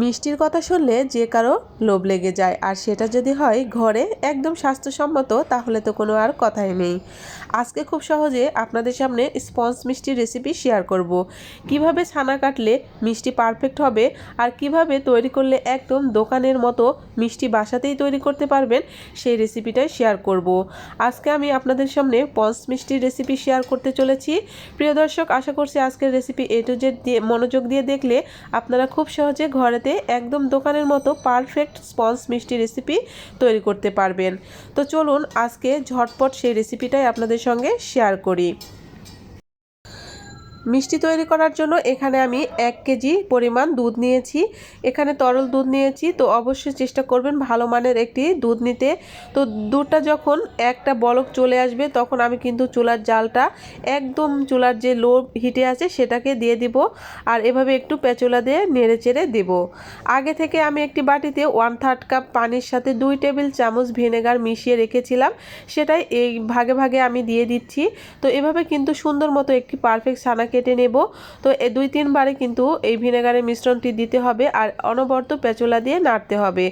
মিষ্টির কথা শুনলে যে কারও লোভ লেগে যায় আর সেটা যদি হয় ঘরে একদম স্বাস্থ্যসম্মত, তাহলে তো কোনো আর কথাই নেই আজকে খুব সহজে আপনাদের সামনে স্পঞ্জ মিষ্টির রেসিপি শেয়ার করব। কীভাবে ছানা কাটলে মিষ্টি পারফেক্ট হবে আর কীভাবে তৈরি করলে একদম দোকানের মতো মিষ্টি বাসাতেই তৈরি করতে পারবেন, সেই রেসিপিটাই শেয়ার করব। আজকে আমি আপনাদের সামনে পঞ্চ মিষ্টির রেসিপি শেয়ার করতে চলেছি প্রিয় দর্শক, আশা করছি আজকের রেসিপি এ টু জেড দিয়ে মনোযোগ দিয়ে দেখলে আপনারা খুব সহজে ঘরেতে একদম দোকানের মতো পারফেক্ট স্পঞ্জ মিষ্টি রেসিপি তৈরি করতে পারবেন। তো চলুন আজকে ঝটপট সেই রেসিপিটাই আপনাদের সঙ্গে শেয়ার করি। মিষ্টি তৈরি করার জন্য এখানে আমি এক কেজি পরিমাণ দুধ নিয়েছি। এখানে তরল দুধ নিয়েছি, তো অবশ্যই চেষ্টা করবেন ভালো মানের একটি দুধ নিতে। তো দুধটা যখন একটা বলক চলে আসবে, তখন আমি কিন্তু চুলার জালটা, একদম চুলার যে লো হিটে আছে সেটাকে দিয়ে দিব আর এভাবে একটু পেঁচুলা দিয়ে নেড়ে চেড়ে দেব। আগে থেকে আমি একটি বাটিতে ওয়ান থার্ড কাপ পানির সাথে দুই টেবিল চামচ ভিনেগার মিশিয়ে রেখেছিলাম, সেটাই এই ভাগে ভাগে আমি দিয়ে দিচ্ছি। তো এভাবে কিন্তু সুন্দর মতো একটি পারফেক্ট ছানা কেটে নেব। তো এ দুই তিনবারে কিন্তু এই ভিনেগারের মিশ্রণটি দিতে হবে আর অনবরত পেঁচলা দিয়ে নাড়তে হবে।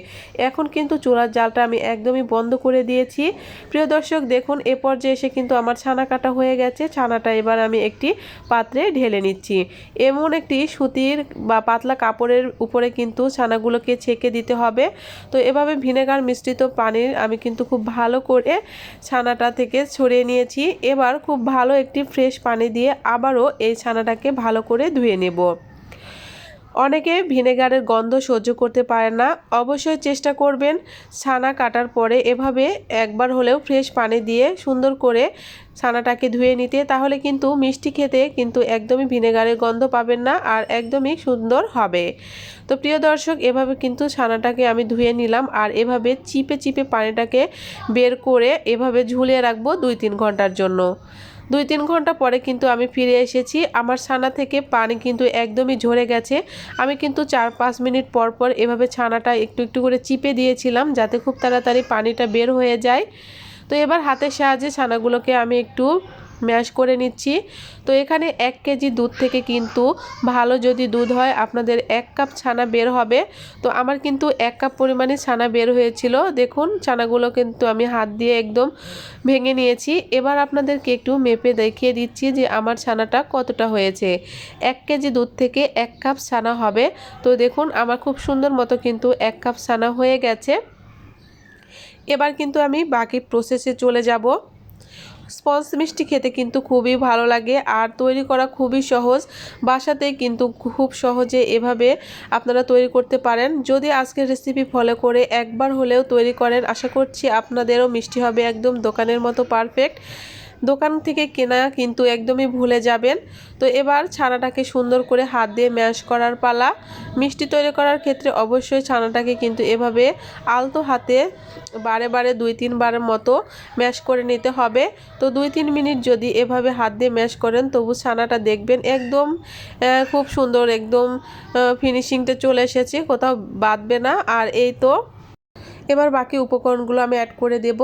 এখন কিন্তু চুলার জালটা আমি একদমই বন্ধ করে দিয়েছি। প্রিয় দর্শক, দেখুন, এ পর্যায়ে এসে কিন্তু আমার ছানা কাটা হয়ে গেছে। ছানাটা এবার আমি একটি পাত্রে ঢেলে নিচ্ছি। এমন একটি সুতির বা পাতলা কাপড়ের উপরে কিন্তু ছানাগুলোকে ছেঁকে দিতে হবে। তো এভাবে ভিনেগার মিশ্রিত পানির আমি কিন্তু খুব ভালো করে ছানাটা থেকে ছড়িয়ে নিয়েছি। এবার খুব ভালো একটি ফ্রেশ পানি দিয়ে আবারও এই ছানাটাকে ভালো করে ধুয়ে নেব। অনেকে ভিনেগারের গন্ধ সহ্য করতে পারে না। অবশ্যই চেষ্টা করবেন ছানা কাটার পরে এভাবে একবার হলেও ফ্রেশ পানি দিয়ে সুন্দর করে ছানাটাকে ধুয়ে নিতে, তাহলে কিন্তু মিষ্টি খেতে কিন্তু একদমই ভিনেগারের গন্ধ পাবেন না আর একদমই সুন্দর হবে। তো প্রিয় দর্শক, এভাবে কিন্তু ছানাটাকে আমি ধুয়ে নিলাম আর এভাবে চিপে চিপে পানিটাকে বের করে এভাবে ঝুলিয়ে রাখব দুই তিন ঘণ্টার জন্য। দুই তিন ঘণ্টা পরে কিন্তু আমি ফিরে এসেছি। আমার ছানা থেকে পানি কিন্তু একদমই ঝরে গেছে। আমি কিন্তু চার পাঁচ মিনিট পর পর এভাবে ছানাটা একটু একটু করে চিপে দিয়েছিলাম যাতে খুব তাড়াতাড়ি পানিটা বের হয়ে যায়। তো এবার হাতের সাহায্যে ছানাগুলোকে আমি একটু ম্যাশ করে নিচ্ছি। তো এখানে এক কেজি দুধ থেকে কিন্তু ভালো যদি দুধ হয়, আপনাদের এক কাপ ছানা বের হবে। তো আমার কিন্তু এক কাপ পরিমাণে ছানা বের হয়েছিল। দেখুন, ছানাগুলো কিন্তু আমি হাত দিয়ে একদম ভেঙে নিয়েছি। এবার আপনাদেরকে একটু মেপে দেখিয়ে দিচ্ছি যে আমার ছানাটা কতটা হয়েছে। এক কেজি দুধ থেকে এক কাপ ছানা হবে। তো দেখুন, আমার খুব সুন্দর মতো কিন্তু এক কাপ ছানা হয়ে গেছে। এবার কিন্তু আমি বাকি প্রসেসে চলে যাব। স্পঞ্জ মিষ্টি খেতে কিন্তু খুবই ভালো লাগে আর তৈরি করা খুবই সহজ। বাসাতে কিন্তু খুব সহজে এভাবে আপনারা তৈরি করতে পারেন। যদি আজকের রেসিপি ফলো করে একবার হলেও তৈরি করেন, আশা করছি আপনাদেরও মিষ্টি হবে একদম দোকানের মতো পারফেক্ট দোকান থেকে কেনা কিন্তু একদমই ভুলে যাবেন। তো এবার ছানাটাকে সুন্দর করে হাত দিয়ে ম্যাশ করার পালা। মিষ্টি তৈরি করার ক্ষেত্রে অবশ্যই ছানাটাকে কিন্তু এভাবে আলতো হাতে বারে বারে দুই তিনবারের মতো ম্যাশ করে নিতে হবে। তো দুই তিন মিনিট যদি এভাবে হাত দিয়ে ম্যাশ করেন, তবু ছানাটা দেখবেন একদম খুব সুন্দর একদম ফিনিশিংটা চলে এসেছে, কোথাও বাঁধবে না। আর এই তো, এবার বাকি উপকরণগুলো আমি অ্যাড করে দেব।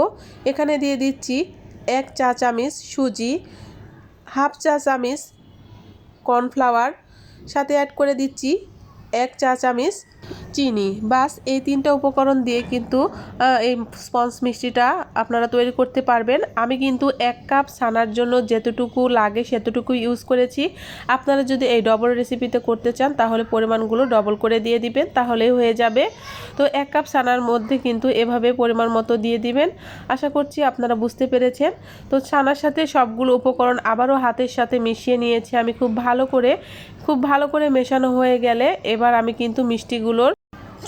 এখানে দিয়ে দিচ্ছি এক চা চামচ সুজি, হাফ চা চামচ কর্নফ্লাওয়ার, সাথে অ্যাড করে দিচ্ছি এক চা চামচ চিনি। বাস, এই তিনটা উপকরণ দিয়ে কিন্তু এই স্পঞ্জ মিষ্টিটা আপনারা তৈরি করতে পারবেন। আমি কিন্তু এক কাপ ছানার জন্য যেতটুকু লাগে সেতটুকু ইউজ করেছি। আপনারা যদি এই ডবল রেসিপিতে করতে চান, তাহলে পরিমাণগুলো ডবল করে দিয়ে দিবেন, তাহলেই হয়ে যাবে। তো এক কাপ ছানার মধ্যে কিন্তু এভাবে পরিমাণ মতো দিয়ে দিবেন। আশা করছি আপনারা বুঝতে পেরেছেন। তো ছানার সাথে সবগুলো উপকরণ আবারও হাতের সাথে মিশিয়ে নিয়েছি। আমি খুব ভালো করে, খুব ভালো করে মেশানো হয়ে গেলে এবার আমি কিন্তু মিষ্টিগুলোর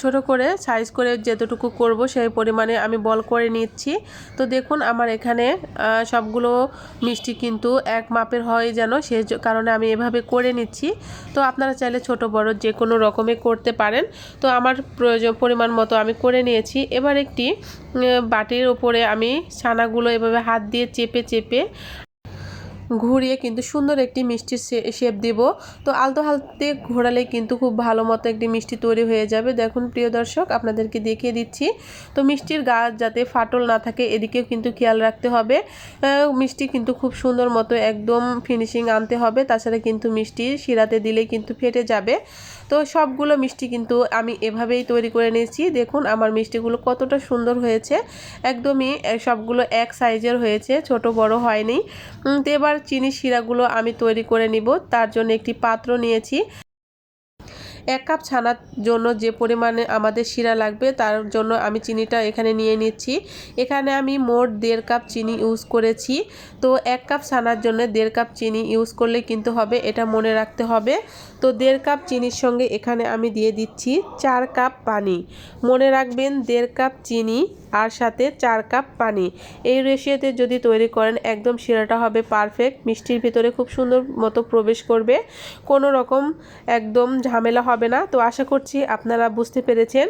ছোট করে সাইজ করে যেতটুকু করব সেই পরিমাণে আমি বল করে নিচ্ছি। তো দেখুন আমার এখানে সবগুলো মিষ্টি কিন্তু এক মাপের হয় যেন সে কারণে আমি এভাবে করে নিচ্ছি। তো আপনারা চাইলে ছোট, বড় যে কোনো রকমে করতে পারেন। তো আমার প্রয়োজন পরিমাণ মতো আমি করে নিয়েছি। এবার একটি বাটির ওপরে আমি ছানাগুলো এভাবে হাত দিয়ে চেপে চেপে ঘুরিয়ে কিন্তু সুন্দর একটি মিষ্টির শেপ দিব। তো আলতো হালতে ঘোরালে কিন্তু খুব ভালো মতো একটি মিষ্টি তৈরি হয়ে যাবে। দেখুন প্রিয় দর্শক, আপনাদেরকে দেখিয়ে দিচ্ছি। তো মিষ্টির গাছ যাতে ফাটল না থাকে, এদিকেও কিন্তু খেয়াল রাখতে হবে। মিষ্টি কিন্তু খুব সুন্দর মতো একদম ফিনিশিং আনতে হবে। তাছাড়া কিন্তু মিষ্টি শিরাতে দিলে কিন্তু ফেটে যাবে। তো সবগুলো মিষ্টি কিন্তু আমি এভাবেই তৈরি করে নিয়েছি। দেখুন আমার মিষ্টিগুলো কতটা সুন্দর হয়েছে। একদমই সবগুলো এক সাইজের হয়েছে, ছোট বড় হয়নি। তো এবার চিনি শিরাগুলো আমি তৈরি করে নিব। তার জন্য একটি পাত্র নিয়েছি। এক কাপ ছানার জন্য যে পরিমাণে আমাদের শিরা লাগবে, তার জন্য আমি চিনিটা এখানে নিয়ে নিচ্ছি। এখানে আমি মোট দেড় কাপ চিনি ইউজ করেছি। তো এক কাপ ছানার জন্য দেড় কাপ চিনি ইউজ করলে কিন্তু হবে, এটা মনে রাখতে হবে। তো দেড় কাপ চিনির সঙ্গে এখানে আমি দিয়ে দিচ্ছি চার কাপ পানি। মনে রাখবেন, দেড় কাপ চিনি আর সাথে চার কাপ পানি। এই রেশিওতে যদি তৈরি করেন, একদম শিরাটা হবে পারফেক্ট মিষ্টির ভিতরে খুব সুন্দর মতো প্রবেশ করবে। কোনো রকম একদম ঝামেলা হবে না। তো আশা করছি আপনারা বুঝতে পেরেছেন।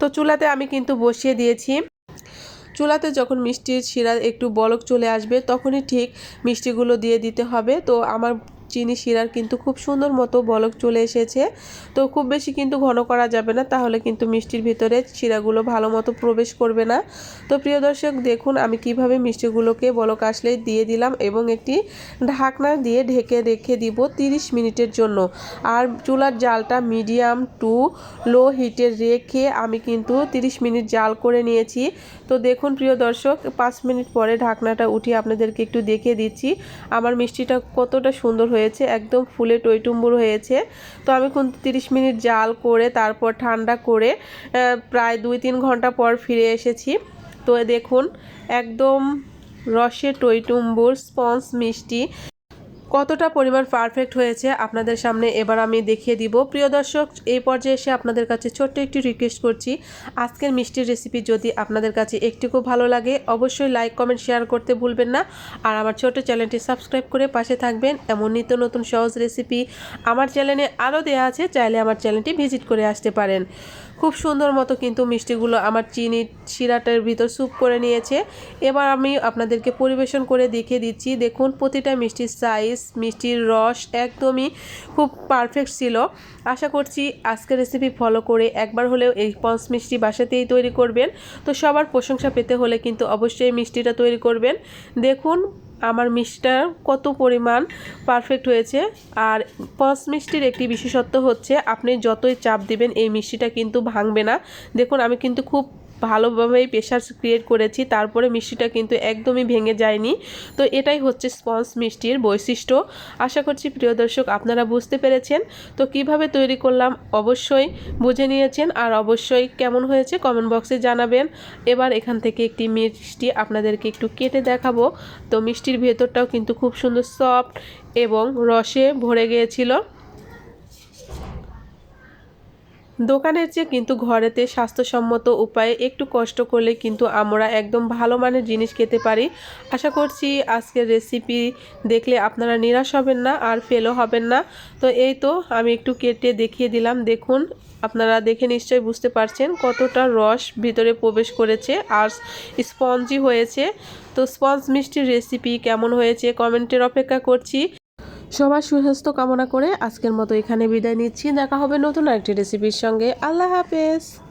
তো চুলাতে আমি কিন্তু বসিয়ে দিয়েছি। চুলাতে যখন মিষ্টির শিরা একটু বলক চলে আসবে, তখনই ঠিক মিষ্টিগুলো দিয়ে দিতে হবে। তো আমার চিনি শিরার কিন্তু খুব সুন্দর মতো বলক চলে এসেছে। তো খুব বেশি কিন্তু ঘন করা যাবে না, তাহলে কিন্তু মিষ্টির ভিতরে শিরাগুলো ভালো মতো প্রবেশ করবে না। তো প্রিয় দর্শক, দেখুন আমি কীভাবে মিষ্টিগুলোকে বলক আসলে দিয়ে দিলাম এবং একটি ঢাকনা দিয়ে ঢেকে রেখে দিব 30 মিনিটের জন্য। আর চুলার জালটা মিডিয়াম টু লো হিটে রেখে আমি কিন্তু 30 মিনিট জাল করে নিয়েছি। তো দেখুন প্রিয় দর্শক, পাঁচ মিনিট পরে ঢাকনাটা উঠিয়ে আপনাদেরকে একটু দেখিয়ে দিচ্ছি। আমার মিষ্টিটা কতটা সুন্দর হয়েছে, একদম ফুলে টইটুম্বুর হয়েছে। তো আমি কোন তিরিশ মিনিট জাল করে, তারপর ঠান্ডা করে প্রায় দুই তিন ঘণ্টা পর ফিরে এসেছি। তো দেখুন, একদম রসে টইটুম্বুর স্পঞ্জ মিষ্টি। কতটা পরিমাণ পারফেক্ট হয়েছে আপনাদের সামনে এবার আমি দেখিয়ে দিব। প্রিয় দর্শক, এই পর্যায়ে এসে আপনাদের কাছে ছোট্ট একটি রিকোয়েস্ট করছি। আজকের মিষ্টির রেসিপি যদি আপনাদের কাছে একটুকু ভালো লাগে, অবশ্যই লাইক কমেন্ট শেয়ার করতে ভুলবেন না। আর আমার ছোট চ্যানেলটি সাবস্ক্রাইব করে পাশে থাকবেন। এমন নিত্য নতুন সহজ রেসিপি আমার চ্যানেলে আরও দেওয়া আছে, চাইলে আমার চ্যানেলটি ভিজিট করে আসতে পারেন। খুব সুন্দর মতো কিন্তু মিষ্টিগুলো আমার চিনি শিরাটার ভিতর স্যুপ করে নিয়েছে। এবার আমি আপনাদেরকে পরিবেশন করে দেখিয়ে দিচ্ছি। দেখুন, প্রতিটা মিষ্টির সাইজ মিষ্টির রস একদমই খুব পারফেক্ট ছিল। আশা করছি আজকের রেসিপি ফলো করে একবার হলেও এই পঞ্চ মিষ্টি বাসাতেই তৈরি করবেন। তো সবার প্রশংসা পেতে হলে কিন্তু অবশ্যই মিষ্টিটা তৈরি করবেন। দেখুন আমার মিষ্টিটা কত পরিমাণ পারফেক্ট হয়েছে। আর পস মিষ্টির একটি বিশেষত্ব হচ্ছে, আপনি যতই চাপ দিবেন, এই মিষ্টিটা কিন্তু ভাঙবে না। দেখুন, আমি কিন্তু খুব ভালোভাবেই প্রেশার ক্রিয়েট করেছি, তারপরে মিষ্টিটা কিন্তু একদমই ভেঙে যায়নি। তো এটাই হচ্ছে স্পঞ্জ মিষ্টির বৈশিষ্ট্য। আশা করছি প্রিয় দর্শক আপনারা বুঝতে পেরেছেন। তো কীভাবে তৈরি করলাম অবশ্যই বুঝে নিয়েছেন আর অবশ্যই কেমন হয়েছে কমেন্ট বক্সে জানাবেন। এবার এখান থেকে একটি মিষ্টি আপনাদেরকে একটু কেটে দেখাবো। তো মিষ্টির ভেতরটাও কিন্তু খুব সুন্দর সফট এবং রসে ভরে গিয়েছিল। দোকানের চেয়ে কিন্তু ঘরেতে স্বাস্থ্যসম্মত উপায়ে একটু কষ্ট করলে কিন্তু আমরা একদম ভালো মানের জিনিস খেতে পারি। আশা করছি আজকের রেসিপি দেখলে আপনারা নিরাশ হবেন না আর ফেলও হবেন না। তো এই তো আমি একটু কেটে দেখিয়ে দিলাম। দেখুন, আপনারা দেখে নিশ্চয়ই বুঝতে পারছেন কতটা রস ভিতরে প্রবেশ করেছে আর স্পঞ্জি হয়েছে। তো স্পঞ্জ মিষ্টির রেসিপি কেমন হয়েছে? কমেন্টের অপেক্ষা করছি। সবার সুস্বাস্থ্য কামনা করে আজকের মতো এখানে বিদায় নিচ্ছি। দেখা হবে নতুন একটি রেসিপির সঙ্গে। আল্লাহ হাফেজ।